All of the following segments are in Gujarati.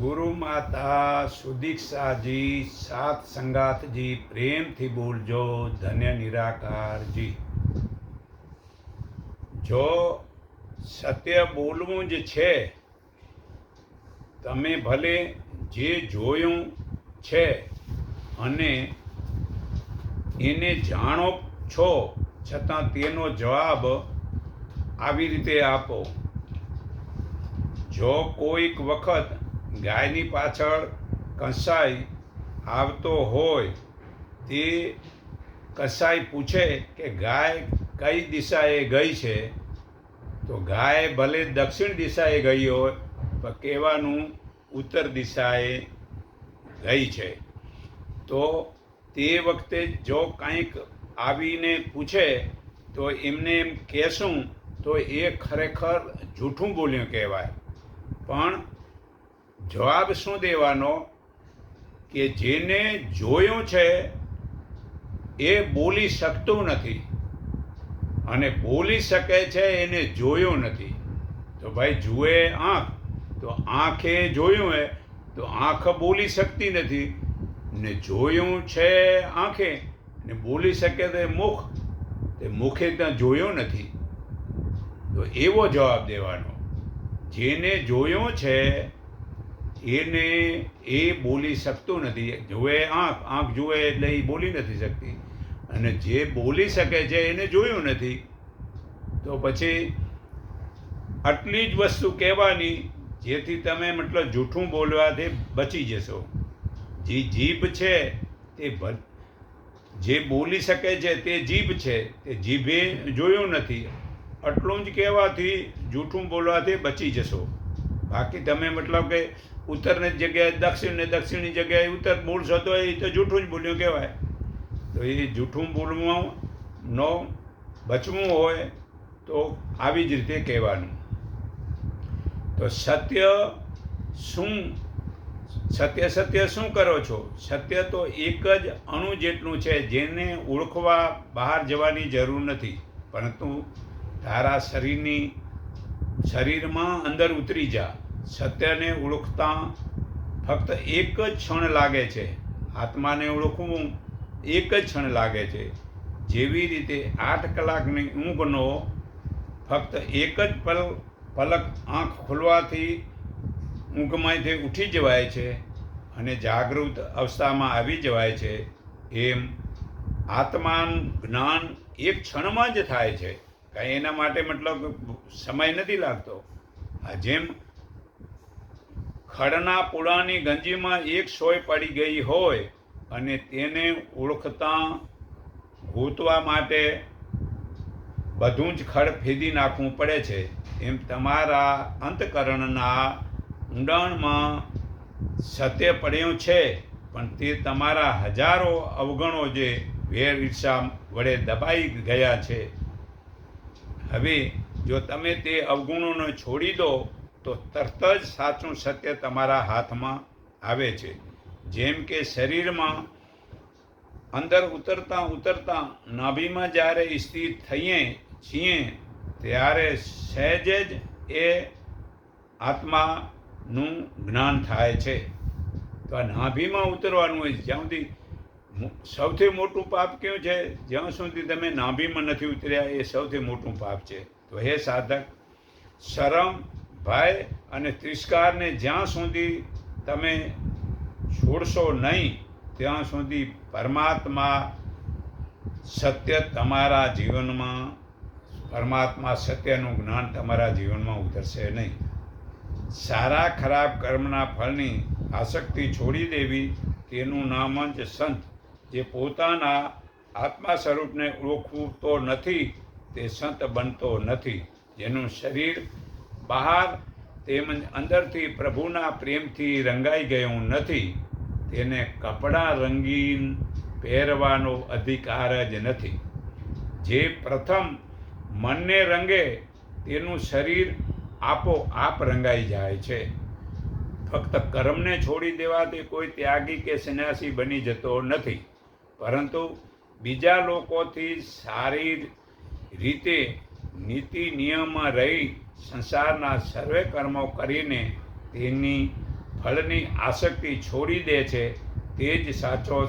ગુરુ માતા સુદીક્ષાજી, સાત સંગાતજી, પ્રેમથી બોલજો, ધન્ય નિરાકારજી. જો સત્ય બોલવું જ છે, તમે ભલે જે જોયું છે અને એને જાણો છો, છતાં તેનો જવાબ આવી રીતે આપો. જો કોઈક વખત ગાયની પાછળ કસાઈ આવતો હોય તે કસાઈ પૂછે કે ગાય કઈ દિશાએ ગઈ છે? તો ગાય ભલે દક્ષિણ દિશાએ ગઈ હોય, પણ કહેવાનું ઉત્તર દિશાએ ગઈ છે. તો તે વખતે જો કંઈક આવીને પૂછે, તો એમને એમ કહેશું, તો એ ખરેખર જૂઠું બોલ્યું કહેવાય. પણ જવાબ શું દેવાનો? કે જેને જોયું છે, એ બોલી શકતું નથી. અને બોલી શકે છે, એને જોયું નથી. તો ભાઈ જુએ આંખ. તો આંખે જોયું હે, તો આંખ બોલી શકતી નથી. ને જોયું છે આંખે, ને બોલી શકે તો મુખ. તે મુખે ત્યાં જોયું નથી. તો એવો જવાબ દેવાનો. જેને જોયો છે એને એ બોલી શકતું નથી. જુએ આંખ આંખ જુએ એટલે એ બોલી નથી શકતી. અને જે બોલી શકે છે એને જોયું નથી. તો પછી આટલી જ વસ્તુ કહેવાની, જેથી તમે મતલબ જૂઠું બોલવાથી બચી જશો. જે જીભ છે તે જે બોલી શકે છે તે જીભ છે, તે જીભે જોયું નથી. આટલું જ કહેવાથી જૂઠું બોલવાથી બચી જશો. બાકી તમે મતલબ કે ઉત્તરની જગ્યાએ દક્ષિણ ને દક્ષિણની જગ્યાએ ઉત્તર બોલશો તો એ તો જૂઠું જ બોલ્યું કહેવાય. તો એ જૂઠું બોલવું નો બચવું હોય તો આવી જ રીતે કહેવાનું. તો સત્ય શું, સત્ય સત્ય શું કરો છો? સત્ય તો એક જ અણુ જેટલું છે જેને ઓળખવા બહાર જવાની જરૂર નથી. પરંતુ તારા શરીરની, શરીરમાં અંદર ઉતરી જા. સત્યને ઓળખતા ફક્ત એક જ ક્ષણ લાગે છે. આત્માને ઓળખવું એક જ ક્ષણ લાગે છે. જેવી રીતે આઠ કલાકની ઊંઘનો ફક્ત એક જ પલ, પલક આંખ ખોલવાથી ઊંઘમાંથી ઉઠી જવાય છે અને જાગૃત અવસ્થામાં આવી જવાય છે. એમ આત્માનું જ્ઞાન એક ક્ષણમાં જ થાય છે. કાંઈ એના માટે મતલબ સમય નથી લાગતો. આ જેમ ખડના પૂળાની ગંજીમાં એક સોય પડી ગઈ હોય અને તેને ઓળખતા ગૂંતવા માટે બધું જ ખડ ફેદી નાખવું પડે છે. એમ તમારા અંતકરણના ઊંડાણમાં સત્ય પડ્યું છે, પણ તે તમારા હજારો અવગણો જે વેર ઈર્ષા વડે દબાઈ ગયા છે. હવે જો તમે તે અવગુણોને છોડી દો તો તરત જ સાચું સત્ય તમારા હાથમાં આવે છે. જેમ કે શરીરમાં અંદર ઉતરતા ઉતરતા નાભીમાં જ્યારે સ્થિત થઈએ છીએ, ત્યારે સહેજ જ એ આત્માનું જ્ઞાન થાય છે. તો આ નાભીમાં ઉતરવાનું હોય, જ્યાં સુધી સૌથી મોટું પાપ કયું છે? જ્યાં સુધી તમે નાભીમાં નથી ઉતર્યા, એ સૌથી મોટું પાપ છે. તો હે સાધક, શરમ ભય અને તિરસ્કારને જ્યાં સુધી તમે છોડશો નહીં, ત્યાં સુધી પરમાત્મા સત્ય તમારા જીવનમાં, પરમાત્મા સત્યનું જ્ઞાન તમારા જીવનમાં ઉતરશે નહીં. સારા ખરાબ કર્મના ફળની આસક્તિ છોડી દેવી, તેનું નામ જ સંત. જે પોતાના આત્મા સ્વરૂપને ઓળખવું તો નથી, તે સંત બનતો નથી. જેનું શરીર બહાર તેમજ અંદરથી પ્રભુના પ્રેમથી રંગાઈ ગયું નથી, તેને કપડાં રંગીન પહેરવાનો અધિકાર જ નથી. જે પ્રથમ મનને રંગે, તેનું શરીર આપોઆપ રંગાઈ જાય છે. ફક્ત કર્મને છોડી દેવાથી કોઈ ત્યાગી કે સંન્યાસી બની જતો નથી, પરંતુ બીજા લોકોથી સારી રીતે નીતિ નિયમમાં રહી સંસારના સર્વે કર્મો કરીને તેની ફળની આસક્તિ છોડી દે છે, તે જ સાચો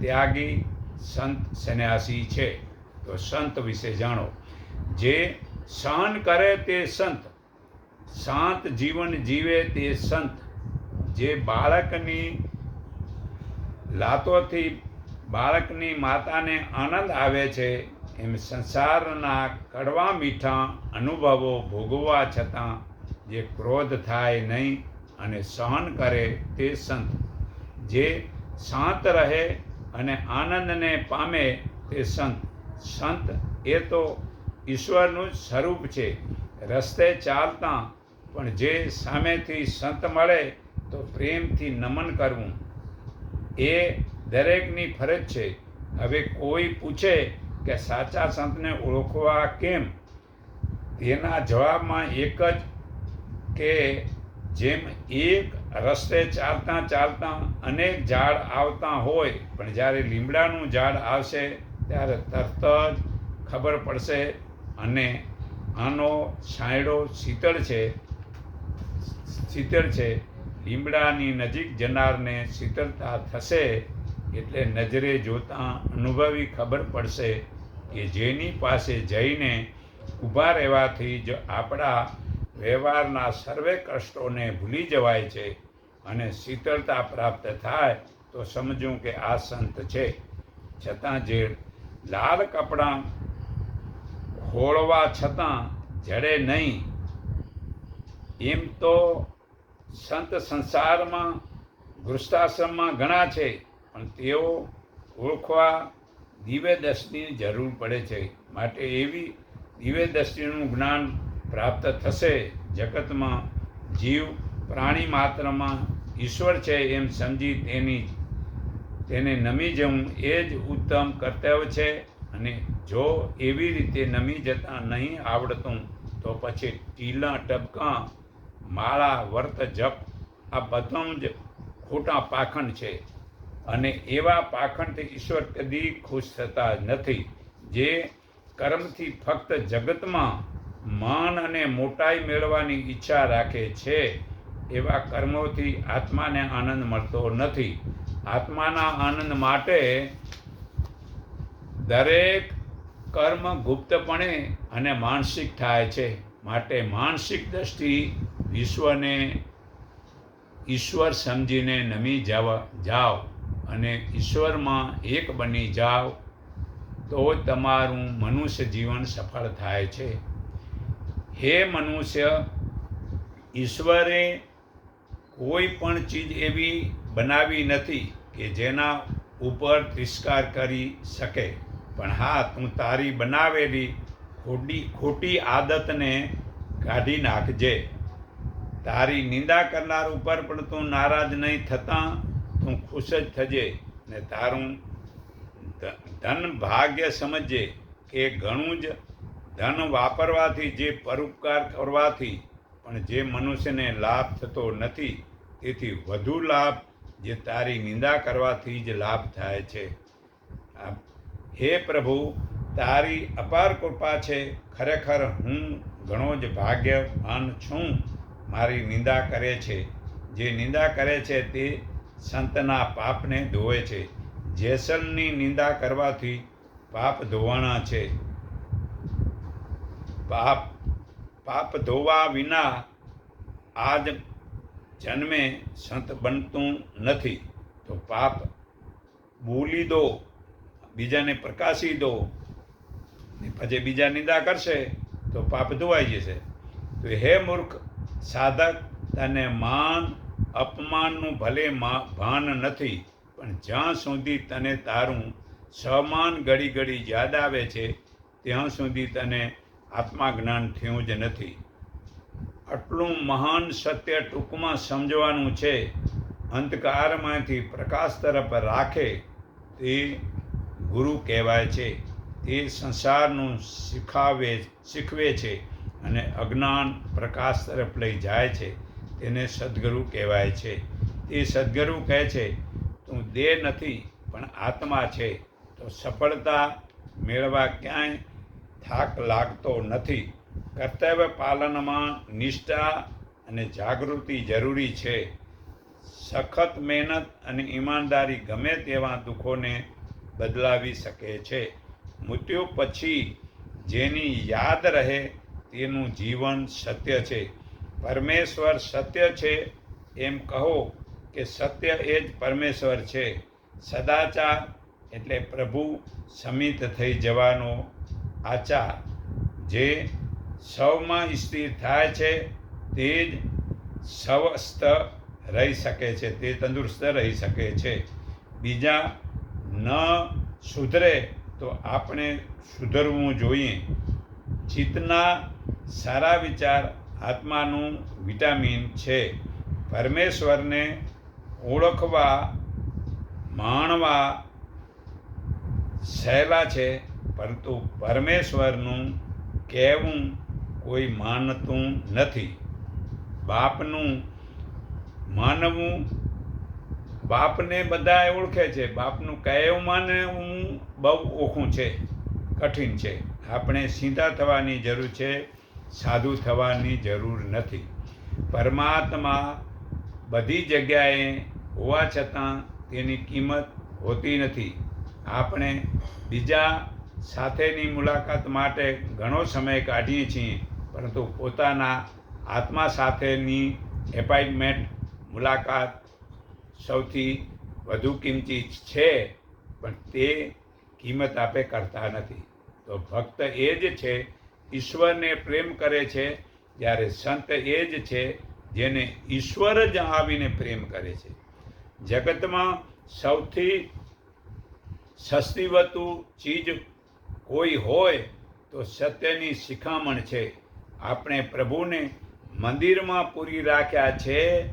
ત્યાગી સંત સંન્યાસી છે. તો સંત વિશે જાણો. જે સહન કરે તે સંત, શાંત જીવન જીવે તે સંત. જે બાળકની લાતોથી બાળકની માતાને આનંદ આવે છે એમ સંસારના કડવા મીઠા અનુભવો ભોગવવા છતાં જે ક્રોધ થાય નહીં અને સહન કરે તે સંત. જે શાંત રહે અને આનંદને પામે તે સંત. સંત એ તો ઈશ્વરનું જ સ્વરૂપ છે. રસ્તે ચાલતા પણ જે સામેથી સંત મળે તો પ્રેમથી નમન કરવું. એ દરેકની ફરજ છે. હવે કોઈ પૂછે કે સાચા સંતને ઓળખવા કેમ? તેના જવાબમાં એક જ કે જેમ એક રસ્તે ચાલતા ચાલતા અનેક ઝાડ આવતા હોય, પણ જ્યારે લીમડાનું ઝાડ આવશે, ત્યારે તરત જ ખબર પડશે અને આનો છાંયડો શીતળ છે શીતળ છે. લીમડાની નજીક જનારને શીતળતા થશે એટલે નજરે જોતાં અનુભવી ખબર પડશે કે જેની પાસે જઈને ઊભા રહેવાથી જ આપણા વ્યવહારના સર્વે કષ્ટોને ભૂલી જવાય છે અને શીતળતા પ્રાપ્ત થાય તો સમજું કે આ સંત છે. છતાં જે લાલ કપડાં ખોળવા છતાં જડે નહીં, એમ તો સંત સંસારમાં ગૃષ્ટાશ્રમમાં ઘણા છે, પણ તેઓ ઓળખવા દિવ્ય જરૂર પડે છે. માટે એવી દિવ્ય જ્ઞાન પ્રાપ્ત થશે. જગતમાં જીવ પ્રાણી માત્રમાં ઈશ્વર છે એમ સમજી તેની તેને નમી જવું એ જ ઉત્તમ કર્તવ્ય છે. અને જો એવી રીતે નમી જતા નહીં આવડતું, તો પછી ટીલા, ટપકા, માળા, વર્ત, જપ આ બધું જ ખોટા પાખંડ છે. અને એવા પાખંડથી ઈશ્વર કદી ખુશ થતા નથી, જે કર્મથી ફક્ત જગતમાં માન અને મોટાઈ મેળવવાની ઈચ્છા રાખે છે, એવા કર્મોથી આત્માને આનંદ મળતો નથી. આત્માના આનંદ માટે દરેક કર્મ ગુપ્તપણે અને માનસિક થાય છે. માટે માનસિક દ્રષ્ટિ વિશ્વને ઈશ્વર સમજીને નમી જાવ જાઓ. અને ઈશ્વરમાં એક બની જાઓ, તો તમારું મનુષ્ય જીવન સફળ થાય છે. હે મનુષ્ય, ઈશ્વરે કોઈ પણ ચીજ એવી બનાવી નથી કે જેના ઉપર તિરસ્કાર કરી શકે. પણ હા, તું તારી બનાવેલી ખોટી ખોટી આદતને કાઢી નાખજે. તારી નિંદા કરનાર ઉપર પણ તું નારાજ નહીં થતાં. તું ખુશ જ થજે ને તારું ધન ભાગ્ય સમજજે કે ઘણું જ ધન વાપરવાથી જે પરોપકાર કરવાથી પણ જે મનુષ્યને લાભ થતો નથી, તેથી વધુ લાભ જે તારી નિંદા કરવાથી જ લાભ થાય છે. હે પ્રભુ, તારી અપાર કૃપા છે. ખરેખર હું ઘણો જ ભાગ્યવાન છું. મારી નિંદા કરે છે. જે નિંદા કરે છે તે સંતના પાપને ધોવે છે. જેસલની નિંદા કરવાથી પાપ ધોવાના છે. પાપ પાપ ધોવા વિના આજ જન્મે સંત બનતું નથી. તો પાપ બોલી દો, બીજાને પ્રકાશી દો. પછી બીજા નિંદા કરશે, તો પાપ ધોવાઈ જશે. તો હે મૂર્ખ, સાધક તને માન અપમાનનું ભલે ભાન નથી, પણ જ્યાં સુધી તને તારું સમાન ઘડી ઘડી યાદ આવે છે, ત્યાં સુધી તને આત્માજ્ઞાન થયું જ નથી. આટલું મહાન સત્ય ટૂંકમાં સમજવાનું છે. અંધકારમાંથી પ્રકાશ તરફ રાખે તે ગુરુ કહેવાય છે. તે સંસારનું શીખાવે, શીખવે છે અને અજ્ઞાન પ્રકાશ તરફ લઈ જાય છે. તેને સદગુરુ કહેવાય છે. એ સદગુરુ કહે છે, તું દેહ નથી, પણ આત્મા છે. તો સફળતા મેળવા ક્યાંય થાક લાગતો નથી. કર્તવ્ય પાલનમાં નિષ્ઠા અને જાગૃતિ જરૂરી છે. સખત મહેનત અને ઈમાનદારી ગમે તેવા દુઃખોને બદલાવી શકે છે. મૃત્યુ પછી જેની યાદ રહે તેનું જીવન સત્ય છે. પરમેશ્વર સત્ય છે એમ કહો કે સત્ય એ જ પરમેશ્વર છે. સદાચાર એટલે પ્રભુ સમિત થઈ જવાનો આચાર. જે સૌમાં સ્થિર થાય છે તે જ સ્વસ્થ રહી શકે છે, તે તંદુરસ્ત રહી શકે છે. બીજા ન સુધરે તો આપણે સુધરવું જોઈએ. ચિત્તના સારા વિચાર આત્માનું વિટામિન છે. પરમેશ્વરને ઓળખવા, માણવા સહેલા છે, પરંતુ પરમેશ્વરનું કહેવું કોઈ માનતું નથી. બાપનું માનવું બાપને બધા ઓળખે છે. બાપનું કહેવું માનવું બહુ ઓખું છે, કઠિન છે. આપણે સીધા થવાની જરૂર છે. સાધુ થવાની જરૂર નથી. પરમાત્મા બધી જગ્યાએ હોવા છતાં તેની કિંમત હોતી નથી. આપણે બીજા સાથેની મુલાકાત માટે ઘણો સમય કાઢીએ છીએ, પરંતુ પોતાના આત્મા સાથેની એપોઇન્ટમેન્ટ મુલાકાત સૌથી વધુ કિંમતી છે, પણ તે કિંમત આપે કરતા નથી. તો ભક્ત એ જ છે ઈશ્વરને પ્રેમ કરે છે, જ્યારે સંત એ જ છે જેને ઈશ્વર જ આવીને પ્રેમ કરે છે. જગતમાં સૌથી સસ્તી વસ્તુ ચીજ કોઈ હોય તો સત્યની શિખામણ છે. આપણે પ્રભુને મંદિરમાં પૂરી રાખ્યા છે,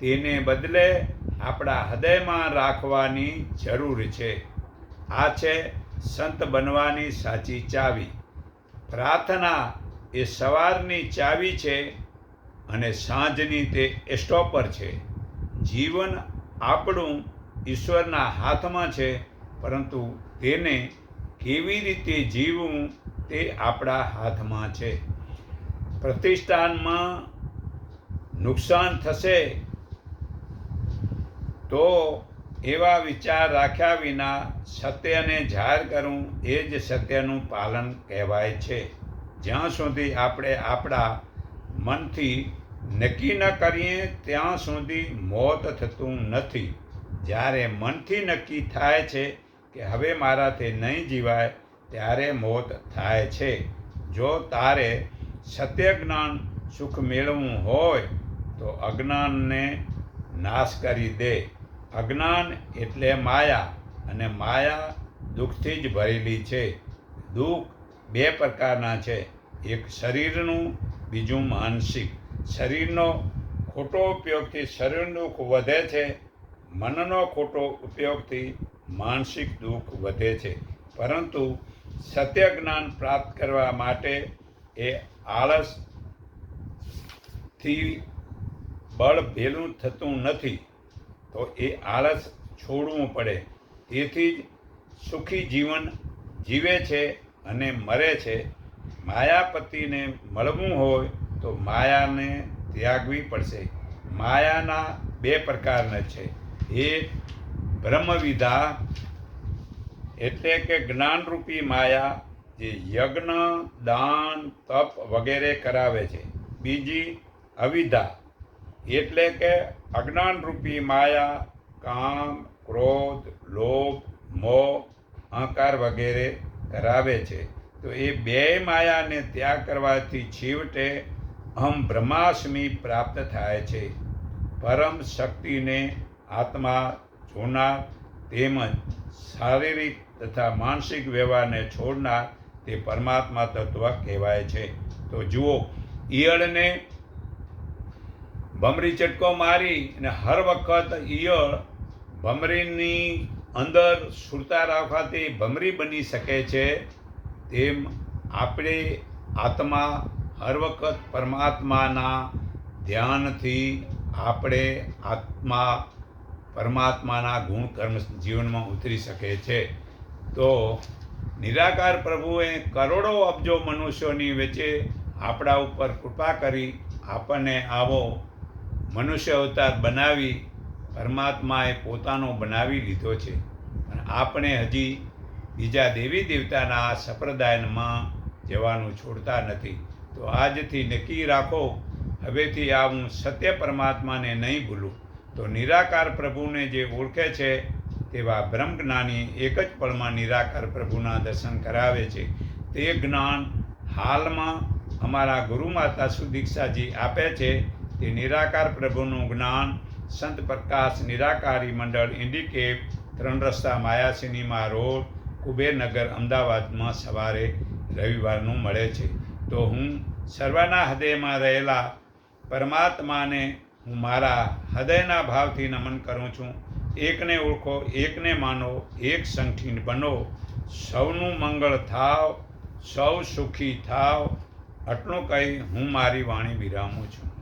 તેને બદલે આપણા હૃદયમાં રાખવાની જરૂર છે. આ છે સંત બનવાની સાચી ચાવી. પ્રાર્થના એ સવારની ચાવી છે અને સાંજની તે એસ્ટોપર છે. જીવન આપણું ઈશ્વરના હાથમાં છે, પરંતુ તેને કેવી રીતે જીવવું તે આપણા હાથમાં છે. પ્રતિષ્ઠાનમાં નુકસાન થશે તો એવા વિચાર રાખ્યા વિના સત્યને જાહેર કરવું એ જ સત્યનું પાલન કહેવાય છે. જ્યાં સુધી આપણે આપણા મનથી નક્કી ન કરીએ, ત્યાં સુધી મોત થતું નથી. જ્યારે મનથી નક્કી થાય છે કે હવે મારાથી નહીં જીવાય, ત્યારે મોત થાય છે. જો તારે સત્ય જ્ઞાન સુખ મેળવવું હોય, તો અજ્ઞાનને નાશ કરી દે. અજ્ઞાન એટલે માયા અને માયા દુઃખથી જ ભરેલી છે. દુઃખ બે પ્રકારના છે. એક શરીરનું, બીજું માનસિક. શરીરનો ખોટો ઉપયોગથી શરીર દુઃખ વધે છે. મનનો ખોટો ઉપયોગથી માનસિક દુઃખ વધે છે. પરંતુ સત્ય જ્ઞાન પ્રાપ્ત કરવા માટે એ આળસથી બળ ભેલું થતું નથી. તો એ આળસ છોડવું પડે. તેથી જ સુખી જીવન જીવે છે અને મરે છે. માયાપતિને મળવું હોય તો માયાને ત્યાગવી પડશે. માયાના બે પ્રકારના છે. એક બ્રહ્મવિધા એટલે કે જ્ઞાનરૂપી માયા જે યજ્ઞ, દાન, તપ વગેરે કરાવે છે. બીજી અવિધા એટલે કે અજ્ઞાનરૂપી માયા, કામ, ક્રોધ, લોભ, મોહ, અહંકાર વગેરે કરાવે છે. તો એ બે માયાને ત્યાગ કરવાથી છેવટે અહમ બ્રહ્માસ્મિ પ્રાપ્ત થાય છે. પરમ શક્તિને આત્મા, જોનાર, તેમજ શારીરિક તથા માનસિક વ્યવહારને છોડનાર તે પરમાત્મા તત્વ કહેવાય છે. તો જુઓ, ઈયળને ભમરી ચટકો મારી અને હર વખત ઈયળ ભમરીની અંદર સુરતા રાખવાથી ભમરી બની શકે છે, તેમ આપણે આત્મા હર વખત પરમાત્માના ધ્યાનથી આપણે આત્મા પરમાત્માના ગુણ કર્મ જીવનમાં ઉતરી શકે છે. તો નિરાકાર પ્રભુએ કરોડો અબજો મનુષ્યોની વચ્ચે આપણા ઉપર કૃપા કરી આપણને આવો મનુષ્ય અવતાર બનાવી પરમાત્માએ પોતાનો બનાવી લીધો છે. અને આપણે હજી બીજા દેવી દેવતાના આ સંપ્રદાયમાં જવાનું છોડતા નથી. તો આજથી નક્કી રાખો, હવેથી આ હું સત્ય પરમાત્માને નહીં ભૂલું. તો નિરાકાર પ્રભુને જે ઓળખે છે તેવા બ્રહ્મજ્ઞાની એક જ પળમાં નિરાકાર પ્રભુના દર્શન કરાવે છે. તે જ્ઞાન હાલમાં અમારા ગુરુ માતા સુદીક્ષાજી આપે છે. તે નિરાકાર પ્રભુનું જ્ઞાન સંત પ્રકાશ નિરાકારી મંડળ ઇન્ડિકેપ ત્રણ રસ્તા માયા રોડ, કુબેરનગર, અમદાવાદમાં સવારે રવિવારનું મળે છે. તો હું સર્વના હૃદયમાં રહેલા પરમાત્માને હું મારા હૃદયના ભાવથી નમન કરું છું. એકને ઓળખો, એકને માનો, એક સંઠીન બનો. સૌનું મંગળ થાવ, સૌ સુખી થાવ. આટલું કહી હું મારી વાણી વિરામું છું.